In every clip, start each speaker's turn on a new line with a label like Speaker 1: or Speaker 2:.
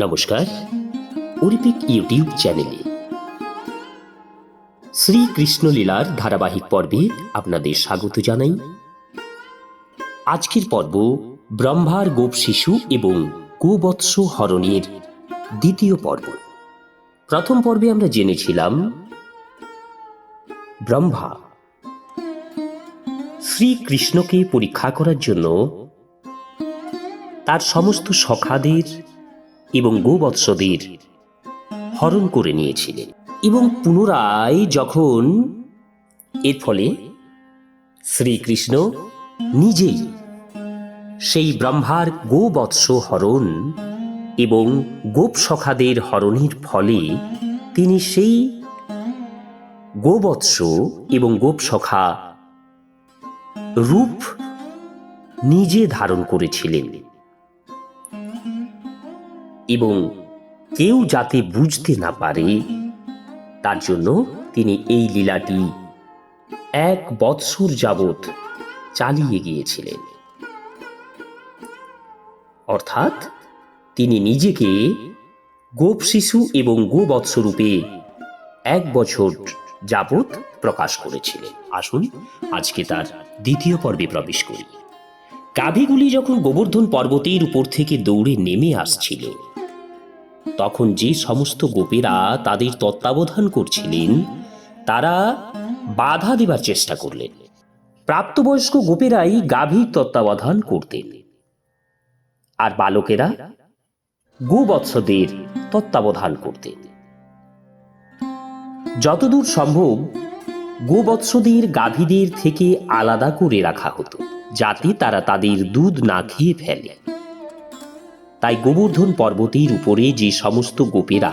Speaker 1: নমস্কার অরিপিক ইউটিউব চ্যানেলে। শ্রীকৃষ্ণ লীলার ধারাবাহিক পর্বে আপনাদের স্বাগত জানাই। আজকের পর্ব ব্রহ্মার গোপ শিশু এবং গোবৎস হরণের দ্বিতীয় পর্ব। প্রথম পর্বে আমরা জেনেছিলাম ব্রহ্মা। শ্রীকৃষ্ণকে পরীক্ষা করার জন্য তার সমস্ত সখাদের এবং গোবৎসদের হরণ করে নিয়েছিলেন। এবং পুনরায় যখন এর ফলে শ্রীকৃষ্ণ নিজেই সেই ব্রহ্মার গোবৎস হরণ এবং গোপ সখাদের হরণের ফলে তিনি সেই গোবৎস এবং গোপ সখা রূপ নিজে ধারণ করেছিলেন। এবং কেউ যাতে বুঝতে না পারে, তার জন্য তিনি এই লীলাটি এক বৎসর যাবৎ চালিয়ে গিয়েছিলেন। অর্থাৎ তিনি নিজেকে গোপ শিশু এবং গোবৎস রূপে এক বছর যাবৎ প্রকাশ করেছিলেন। আসুন আজকে তার দ্বিতীয় পর্বে প্রবেশ করি। গাভীগুলি যখন গোবর্ধন পর্বতের উপর থেকে দৌড়ে নেমে আসছিল তখন যে সমস্ত গোপেরা তাদের তত্ত্বাবধান করছিলেন, তারা বাধা দেবার চেষ্টা করলেন। প্রাপ্তবয়স্ক গোপেরাই গাভীর তত্ত্বাবধান করতেন। আর বালকেরা গোবৎসদের তত্ত্বাবধান করতেন। যতদূর সম্ভব গোবৎসদের গাভীদের থেকে আলাদা করে রাখা হতো, যাতে তারা তাদের দুধ না খেয়ে ফেলে। তাই গোবর্ধন পর্বতের উপরে যে সমস্ত গোপেরা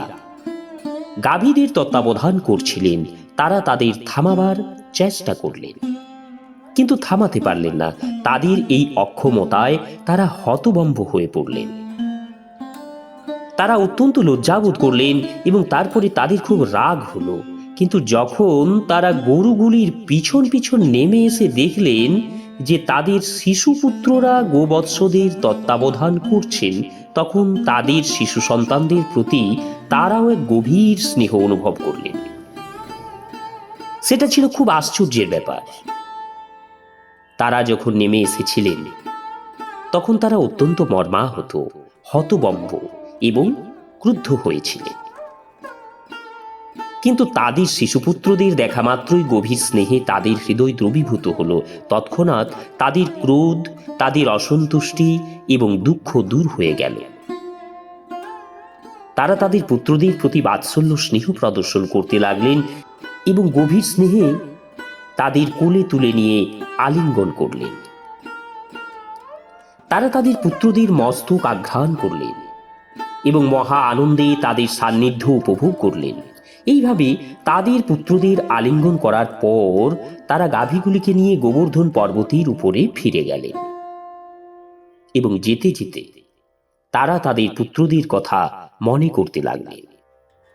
Speaker 1: গাভীদের তত্ত্বাবধান করছিলেন, তারা তাদের থামাবার চেষ্টা করলেন। কিন্তু থামাতে পারলেন না। তাদের এই অক্ষমতায় তারা হতবম্ব হয়ে পড়লেন। তারা অত্যন্ত লজ্জাবোধ করলেন এবং তারপরে তাদের খুব রাগ হলো। কিন্তু যখন তারা গরুগুলির পিছন পিছন নেমে এসে দেখলেন যে তাদের শিশুপুত্ররা গোবৎসদের তত্ত্বাবধান করছেন, তখন তাদের শিশু সন্তানদের প্রতি তারাও এক গভীর স্নেহ অনুভব করলেন। সেটা ছিল খুব আশ্চর্যের ব্যাপার। তারা যখন নেমে এসেছিলেন, তখন তারা অত্যন্ত মর্মাহত, হতবম্ব এবং ক্রুদ্ধ হয়েছিলেন। কিন্তু তাদের শিশুপুত্রদের দেখা মাত্রই গভীর স্নেহে তাদের হৃদয় দ্রবীভূত হল। তৎক্ষণাৎ তাদের ক্রোধ, তাদের অসন্তুষ্টি এবং দুঃখ দূর হয়ে গেল। তারা তাদের পুত্রদের প্রতি বাৎসল্য স্নেহ প্রদর্শন করতে লাগলেন এবং গভীর স্নেহে তাদের কোলে তুলে নিয়ে আলিঙ্গন করলেন। তারা তাদের পুত্রদের মস্তক আঘ্রাণ করলেন এবং মহা আনন্দে তাদের সান্নিধ্য উপভোগ করলেন। এইভাবে তাদের পুত্রদের আলিঙ্গন করার পর তারা গাভীগুলিকে নিয়ে গোবর্ধন পর্বতের উপরে ফিরে গেলেন। এবং যেতে যেতে তারা তাদের পুত্রদের কথা মনে করতে লাগলেন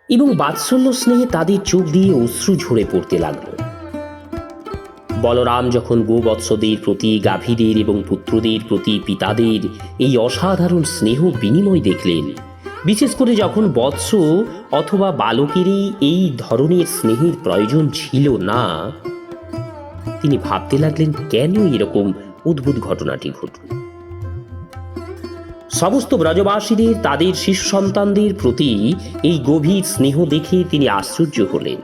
Speaker 1: এবং বাৎসল্য স্নেহে তাদের চোখ দিয়ে অশ্রু ঝরে পড়তে লাগল। বলরাম যখন গোবৎসদের প্রতি, গাভীদের এবং পুত্রদের প্রতি, পিতাদের এই অসাধারণ স্নেহ বিনিময় দেখলেন বিশেষ করে যখন বৎস অথবা বালকেরই এই ধরনের স্নেহের প্রয়োজন ছিল না, তিনি ভাবতে লাগলেন, কেন এরকম অদ্ভুত ঘটনাটি ঘটল? সমস্ত ব্রজবাসীদের, তাদের শিশু সন্তানদের প্রতি এই গভীর স্নেহ দেখে তিনি আশ্চর্য হলেন।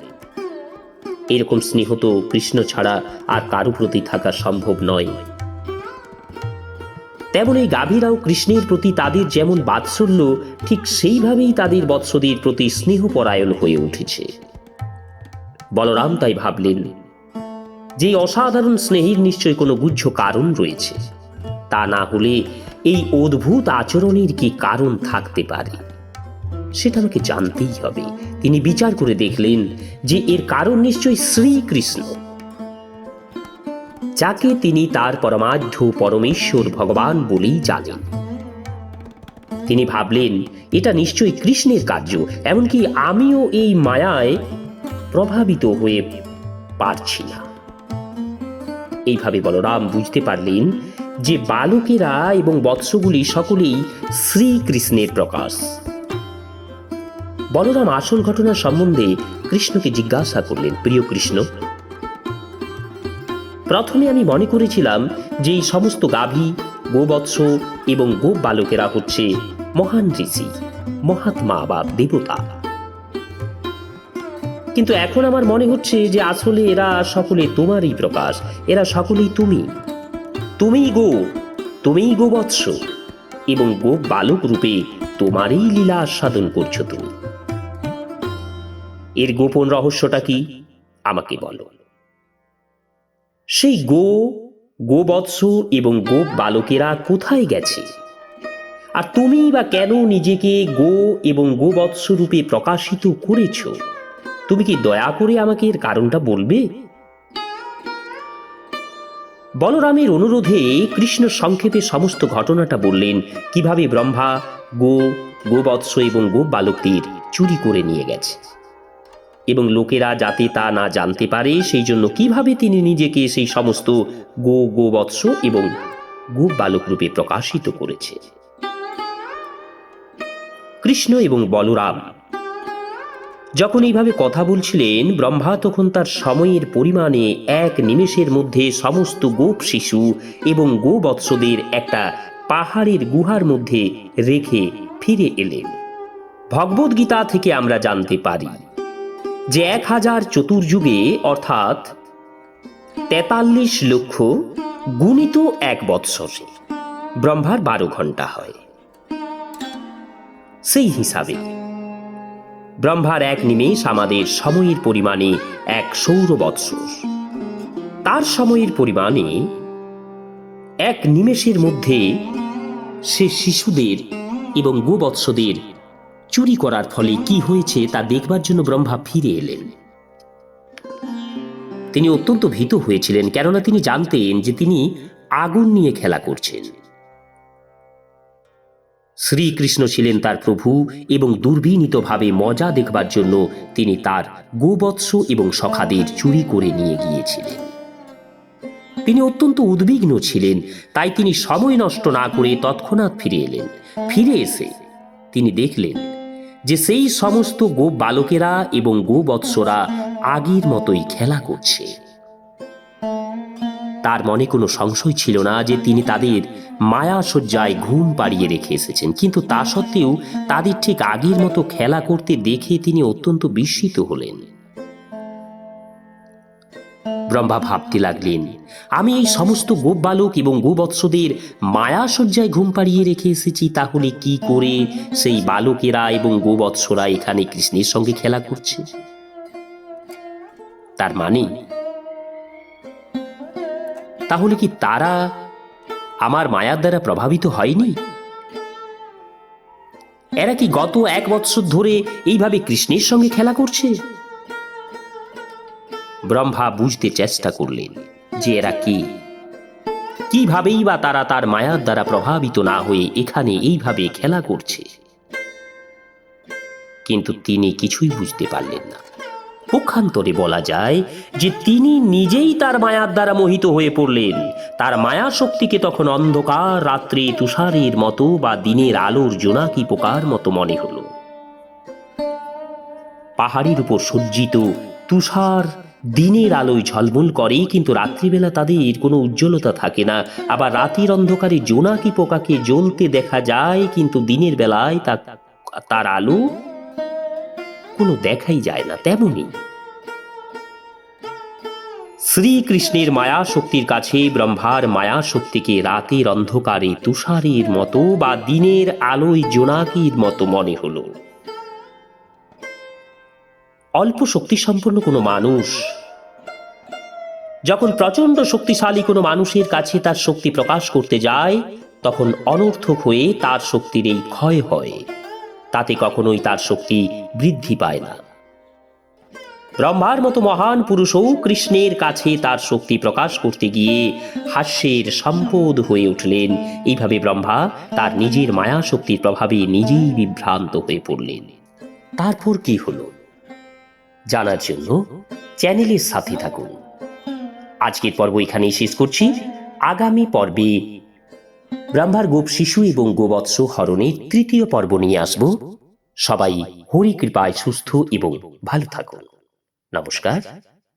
Speaker 1: এরকম স্নেহ তো কৃষ্ণ ছাড়া আর কারও প্রতি থাকা সম্ভব নয়। তেমন এই গাভীরাও কৃষ্ণের প্রতি তাদের যেমন বাৎসল্য, ঠিক সেইভাবেই তাদের বৎসদের প্রতি স্নেহপরায়ণ হয়ে উঠেছে। বলরাম তাই ভাবলেন, যে অসাধারণ স্নেহের নিশ্চয় কোনো গুহ্য কারণ রয়েছে, তা না হলে এই অদ্ভুত আচরণের কি কারণ থাকতে পারে? সেটা আমাকে জানতেই হবে। তিনি বিচার করে দেখলেন যে এর কারণ নিশ্চয়ই শ্রীকৃষ্ণ। যাকে তিনি তার পরমাধ্য পরমেশ্বর ভগবান বলেই জানেন। তিনি ভাবলেন, এটা নিশ্চয়ই কৃষ্ণের কার্য, এমনকি আমিও এই মায়ায় প্রভাবিত হয়ে পারছি না। এইভাবে বলরাম বুঝতে পারলেন যে বালকেরা এবং বৎসগুলি সকলেই শ্রীকৃষ্ণের প্রকাশ। বলরাম আসল ঘটনা সম্বন্ধে কৃষ্ণকে জিজ্ঞাসা করলেন, প্রিয় কৃষ্ণ প্রথমে আমি মনে করেছিলাম যে এই সমস্ত গাভী, গোবৎস এবং গোপ বালকেরা হচ্ছে মহান ঋষি, মহাত্মা বা দেবতা। কিন্তু এখন আমার মনে হচ্ছে যে আসলে এরা সকলে তোমারই প্রকাশ, এরা সকলেই তুমি। তুমিই গো, তুমিই গোবৎস এবং গোপ বালক রূপে তোমারই লীলা আস্বাদন করছ তুমি। এর গোপন রহস্যটা কি? আমাকে বলো। সেই গো, গোবৎস এবং গো বালকেরা কোথায় গেছে? আর তুমি বা কেন নিজেকে গো এবং গোবৎস রূপে প্রকাশিত করেছ? তুমি কি দয়া করে আমাকে এর কারণটা বলবে? বলরামের অনুরোধে কৃষ্ণ সংক্ষেপে সমস্ত ঘটনাটা বললেন, কীভাবে ব্রহ্মা গো, গোবৎস এবং গো বালকদের চুরি করে নিয়ে গেছে। লোকেরা যাতে তা না জানতে পারে, সেই জন্য কীভাবে তিনি নিজেকে সেই সমস্ত গো গোবৎস এবং গোপ বালক রূপে প্রকাশিত করেছে? কৃষ্ণ এবং বলরাম যখন এইভাবে কথা বলছিলেন, ব্রহ্মা তখন তার সময়ের পরিমাণে এক নিমেষের মধ্যে সমস্ত গোপ শিশু এবং গোবৎসদের একটা পাহাড়ের গুহার মধ্যে রেখে ফিরে এলেন। ভগবদ্গীতা থেকে আমরা জানতে পারি যে এক হাজার চতুর্যুগে, অর্থাৎ তেতাল্লিশ লক্ষ গুণিত এক বৎসরে, ব্রহ্মার বারো ঘণ্টা হয়। সেই হিসাবে ব্রহ্মার এক নিমেষ আমাদের সময়ের পরিমাণে এক সৌর বৎসর। তার সময়ের পরিমাণে এক নিমেষের মধ্যে সে শিশুদের এবং গোবৎসদের চুরি করার ফলে কি হয়েছে তা দেখবার জন্য ব্রহ্মা ফিরে এলেন। তিনি অত্যন্ত ভীত হয়েছিলেন, কেননা তিনি জানতেন যে তিনি আগুন নিয়ে খেলা করছেন। শ্রীকৃষ্ণ ছিলেন তার প্রভু এবং দুর্বিনীতভাবে মজা দেখবার জন্য তিনি তার গোবৎস এবং সখাদের চুরি করে নিয়ে গিয়েছিলেন। তিনি অত্যন্ত উদ্বিগ্ন ছিলেন, তাই তিনি সময় নষ্ট না করে তৎক্ষণাৎ ফিরে এলেন। ফিরে এসে তিনি দেখলেন যে সেই সমস্ত গো বালকেরা এবং গোবৎসরা আগের মতোই খেলা করছে। তার মনে কোনো সংশয় ছিল না যে তিনি তাদের মায়া সজ্জায় ঘুম পাড়িয়ে রেখে এসেছেন, কিন্তু তা সত্ত্বেও তাদের ঠিক আগের মতো খেলা করতে দেখে তিনি অত্যন্ত বিস্মিত হলেন। ব্রহ্মা ভাবতে লাগলেন আমি এই সমস্ত গোপ বালক এবং গোবৎসদের মায়া সজ্জায় ঘুম পাড়িয়ে রেখে এসেছি, তাহলে কি করে সেই বালকেরা এবং গোবৎসরা এখানে কৃষ্ণের সঙ্গে খেলা করছে? তার মানে? তাহলে কি তারা আমার মায়ার দ্বারা প্রভাবিত হয়নি? এরা কি গত এক বৎসর ধরে এইভাবে কৃষ্ণের সঙ্গে খেলা করছে? ব্রহ্মা বুঝতে চেষ্টা করলেন যে এরা কি। কিভাবেই বা তারা তার মায়ার দ্বারা প্রভাবিত না হয়ে এখানে এইভাবে খেলা করছে। কিন্তু তিনি কিছুই বুঝতে পারলেন না। পক্ষান্তরে বলা যায় যে তিনি নিজেই তার মায়ার দ্বারা মোহিত হয়ে পড়লেন। তার মায়া শক্তিকে তখন অন্ধকার রাত্রে তুষারের মতো বা দিনের আলোর জোনাকি পোকার মতো মনে হলো। পাহাড়ের উপর সজ্জিত তুষার দিনের আলোয় ঝলমল করে কিন্তু রাত্রিবেলা তাদের কোনো উজ্জ্বলতা থাকে না। আবার রাতের অন্ধকারে জোনাকি পোকাকে জ্বলতে দেখা যায়, কিন্তু দিনের বেলায় তা তার আলো কোনো দেখাই যায় না, তেমনই। শ্রীকৃষ্ণের মায়া শক্তির কাছে, ব্রহ্মার মায়া শক্তিকে রাতের অন্ধকারে তুষারের মতো বা দিনের আলোয় জোনাকির মতো মনে হলো। অল্প শক্তিসম্পন্ন কোনো মানুষ। যখন প্রচণ্ড শক্তিশালী কোনো মানুষের কাছে তার শক্তি প্রকাশ করতে যায়, তখন অনর্থক হয়ে তার শক্তির এই ক্ষয় হয়। তাতে কখনোই তার শক্তি বৃদ্ধি পায় না। ব্রহ্মার মতো মহান পুরুষও কৃষ্ণের কাছে তার শক্তি প্রকাশ করতে গিয়ে হাস্যের সম্পদ হয়ে উঠলেন। এইভাবে ব্রহ্মা তার নিজের মায়া শক্তির প্রভাবে নিজেই বিভ্রান্ত হয়ে পড়লেন। তারপর কি হলো? জানার জন্য চ্যানেলের সাথে থাকুন। আজকের পর্ব এখানেই শেষ করছি। আগামী পর্বে ব্রাহ্মার গোপ শিশু এবং গোবৎস হরণের তৃতীয় পর্ব নিয়ে আসব। সবাই হরি কৃপায় সুস্থ এবং ভালো থাকুন। নমস্কার।